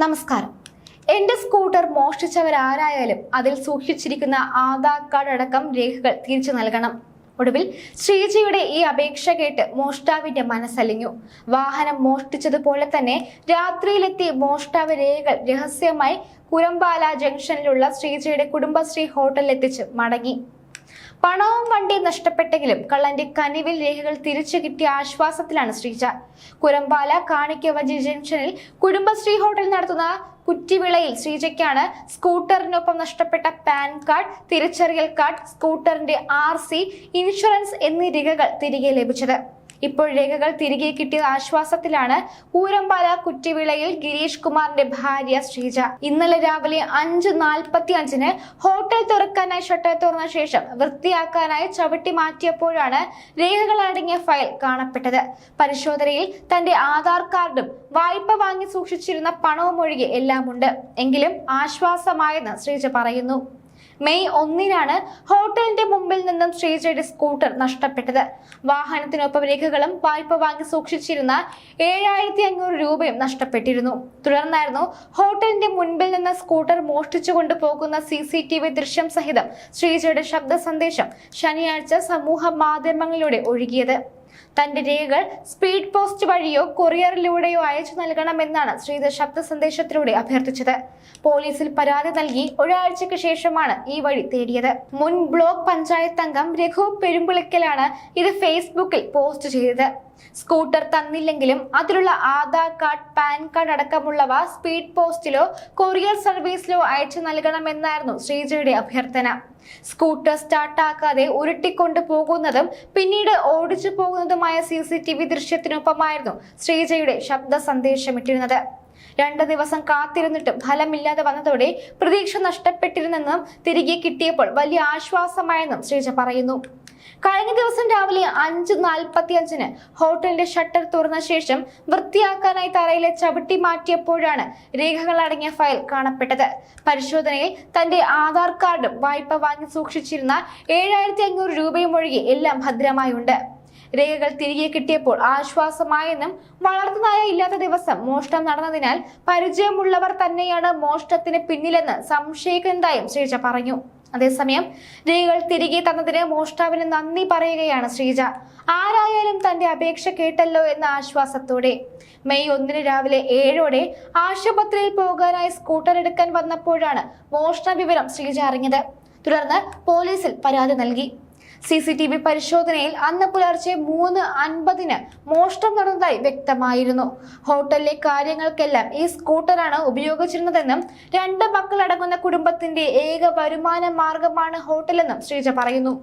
നമസ്കാരം. എന്റെ സ്കൂട്ടർ മോഷ്ടിച്ചവരാരായാലും അതിൽ സൂക്ഷിച്ചിരിക്കുന്ന ആധാർ കാർഡ് അടക്കം രേഖകൾ തിരിച്ചു നൽകണം. ഒടുവിൽ ശ്രീജിയുടെ ഈ അപേക്ഷ കേട്ട് മോഷ്ടാവിന്റെ മനസ്സലിഞ്ഞു. വാഹനം മോഷ്ടിച്ചതുപോലെ തന്നെ രാത്രിയിലെത്തി മോഷ്ടാവ് രേഖകൾ രഹസ്യമായി കുരമ്പാല ജംഗ്ഷനിലുള്ള ശ്രീജിയുടെ കുടുംബശ്രീ ഹോട്ടലിൽ എത്തിച്ച് മടങ്ങി. പണവും വണ്ടി നഷ്ടപ്പെട്ടെങ്കിലും കള്ളന്റെ കനിവിൽ രേഖകൾ തിരിച്ചു കിട്ടിയ ആശ്വാസത്തിലാണ് ശ്രീജ. കുരമ്പാല കാണിക്കവഞ്ചി ജംഗ്ഷനിൽ കുടുംബശ്രീ ഹോട്ടൽ നടത്തുന്ന കുറ്റിവിളയിൽ ശ്രീജയ്ക്കാണ് സ്കൂട്ടറിനൊപ്പം നഷ്ടപ്പെട്ട പാൻ കാർഡ് തിരിച്ചറിയൽ കാർഡ് സ്കൂട്ടറിന്റെ ആർ ഇൻഷുറൻസ് എന്നീ രേഖകൾ തിരികെ ലഭിച്ചത്. ഇപ്പോൾ രേഖകൾ തിരികെ കിട്ടിയ ആശ്വാസത്തിലാണ്. ഊരമ്പാല കുറ്റിവിളയിൽ ഗിരീഷ് കുമാറിന്റെ ഭാര്യ ശ്രീജ. ഇന്നലെ രാവിലെ അഞ്ച് നാൽപ്പത്തി അഞ്ചിന് ഹോട്ടൽ തുറക്കാനായി ഷട്ടർ തുറന്ന ശേഷം വൃത്തിയാക്കാനായി ചവിട്ടി മാറ്റിയപ്പോഴാണ് രേഖകൾ അടങ്ങിയ ഫയൽ കാണപ്പെട്ടത്. പരിശോധനയിൽ തന്റെ ആധാർ കാർഡും വായ്പ വാങ്ങി സൂക്ഷിച്ചിരുന്ന പണവും ഒഴികെ എല്ലാമുണ്ട്. എങ്കിലും ആശ്വാസമായെന്ന് ശ്രീജ പറയുന്നു. മെയ് ഒന്നിനാണ് ഹോട്ടലിന്റെ മുമ്പിൽ നിന്നും ശ്രീജയുടെ സ്കൂട്ടർ നഷ്ടപ്പെട്ടത്. വാഹനത്തിനൊപ്പം രേഖകളും വായ്പ വാങ്ങി സൂക്ഷിച്ചിരുന്ന ഏഴായിരത്തി അഞ്ഞൂറ് രൂപയും നഷ്ടപ്പെട്ടിരുന്നു. തുടർന്നായിരുന്നു ഹോട്ടലിന്റെ മുൻപിൽ നിന്ന് സ്കൂട്ടർ മോഷ്ടിച്ചു കൊണ്ടുപോകുന്ന സി സി ടി വി ദൃശ്യം സഹിതം ശ്രീജയുടെ ശബ്ദ സന്ദേശം ശനിയാഴ്ച സമൂഹ മാധ്യമങ്ങളിലൂടെ ഒഴുകിയത്. തന്റെ രേഖകൾ സ്പീഡ് പോസ്റ്റ് വഴിയോ കൊറിയറിലൂടെയോ അയച്ചു നൽകണമെന്നാണ് ശ്രീധർ ശബ്ദ സന്ദേശത്തിലൂടെ അഭ്യർത്ഥിച്ചത്. പോലീസിൽ പരാതി നൽകി ഒരാഴ്ചയ്ക്ക് ശേഷമാണ് ഈ വഴി തേടിയത്. മുൻ ബ്ലോക്ക് പഞ്ചായത്ത് അംഗം രഘു പെരുമ്പുളിക്കലാണ് ഇത് ഫേസ്ബുക്കിൽ പോസ്റ്റ് ചെയ്തത്. സ്കൂട്ടർ തന്നില്ലെങ്കിലും അതിലുള്ള ആധാർ കാർഡ് പാൻ കാർഡ് അടക്കമുള്ളവ സ്പീഡ് പോസ്റ്റിലോ കൊറിയർ സർവീസിലോ അയച്ചു നൽകണമെന്നായിരുന്നു ശ്രീജയുടെ അഭ്യർത്ഥന. സ്കൂട്ടർ സ്റ്റാർട്ടാക്കാതെ ഉരുട്ടിക്കൊണ്ടു പോകുന്നതും പിന്നീട് ഓടിച്ചു പോകുന്നതുമായ സി സി ടി വി ദൃശ്യത്തിനൊപ്പമായിരുന്നു ശ്രീജയുടെ ശബ്ദ സന്ദേശമിട്ടിരുന്നത്. രണ്ട് ദിവസം കാത്തിരുന്നിട്ടും ഫലമില്ലാതെ വന്നതോടെ പ്രതീക്ഷ നഷ്ടപ്പെട്ടിരുന്നെന്നും തിരികെ കിട്ടിയപ്പോൾ വലിയ ആശ്വാസമായെന്നും ശ്രീജ പറയുന്നു. കഴിഞ്ഞ ദിവസം രാവിലെ അഞ്ച് നാൽപ്പത്തി അഞ്ചിന് ഹോട്ടലിന്റെ ഷട്ടർ തുറന്ന ശേഷം വൃത്തിയാക്കാനായി തറയിലെ ചവിട്ടി മാറ്റിയപ്പോഴാണ് രേഖകൾ അടങ്ങിയ ഫയൽ കാണപ്പെട്ടത്. പരിശോധനയിൽ തന്റെ ആധാർ കാർഡും വായ്പ വാങ്ങി സൂക്ഷിച്ചിരുന്ന ഏഴായിരത്തി അഞ്ഞൂറ് രൂപയും ഒഴികെ എല്ലാം ഭദ്രമായുണ്ട്. രേഖകൾ തിരികെ കിട്ടിയപ്പോൾ ആശ്വാസമായെന്നും വളർത്തുനായ ഇല്ലാത്ത ദിവസം മോഷണം നടന്നതിനാൽ പരിചയമുള്ളവർ തന്നെയാണ് മോഷണത്തിന് പിന്നിലെന്ന് സംശയിക്കുന്നതായും ശ്രീജ പറഞ്ഞു. അതേസമയം രേഖകൾ തിരികെ തന്നതിന് മോഷ്ടാവിന് നന്ദി പറയുകയാണ് ശ്രീജ. ആരായാലും തന്റെ അപേക്ഷ കേട്ടല്ലോ എന്ന ആശ്വാസത്തോടെ. മെയ് ഒന്നിന് രാവിലെ ഏഴോടെ ആശുപത്രിയിൽ പോകാനായി സ്കൂട്ടർ എടുക്കാൻ വന്നപ്പോഴാണ് മോഷണ വിവരം ശ്രീജ അറിഞ്ഞത്. തുടർന്ന് പോലീസിൽ പരാതി നൽകി. സി സി ടി വി പരിശോധനയിൽ അന്ന് പുലർച്ചെ മൂന്ന് അൻപതിന് മോഷണം നടന്നതായി വ്യക്തമായിരുന്നു. ഹോട്ടലിലെ കാര്യങ്ങൾക്കെല്ലാം ഈ സ്കൂട്ടറാണ് ഉപയോഗിച്ചിരുന്നതെന്നും രണ്ട് മക്കളടങ്ങുന്ന കുടുംബത്തിന്റെ ഏക വരുമാന മാർഗമാണ് ഹോട്ടലെന്നും ശ്രീജ പറയുന്നു.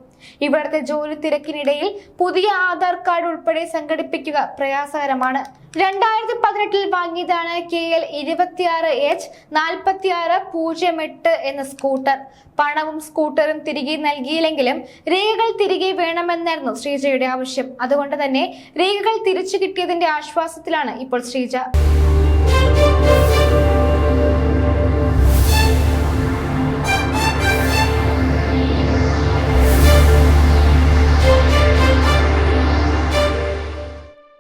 ഇവിടുത്തെ ജോലി തിരക്കിനിടയിൽ പുതിയ ആധാർ കാർഡ് ഉൾപ്പെടെ സംഘടിപ്പിക്കുക പ്രയാസകരമാണ്. രണ്ടായിരത്തി പതിനെട്ടിൽ വാങ്ങിയതാണ് കെ എൽ ഇരുപത്തിയാറ് എച്ച് നാൽപ്പത്തിയാറ് പൂജ്യം എട്ട് എന്ന സ്കൂട്ടർ. പണവും സ്കൂട്ടറും തിരികെ നൽകിയില്ലെങ്കിലും തിരികെ വേണമെന്നായിരുന്നു ശ്രീജയുടെ ആവശ്യം. അതുകൊണ്ട് തന്നെ രേഖകൾ തിരിച്ചു കിട്ടിയതിന്റെ ആശ്വാസത്തിലാണ് ഇപ്പോൾ ശ്രീജ.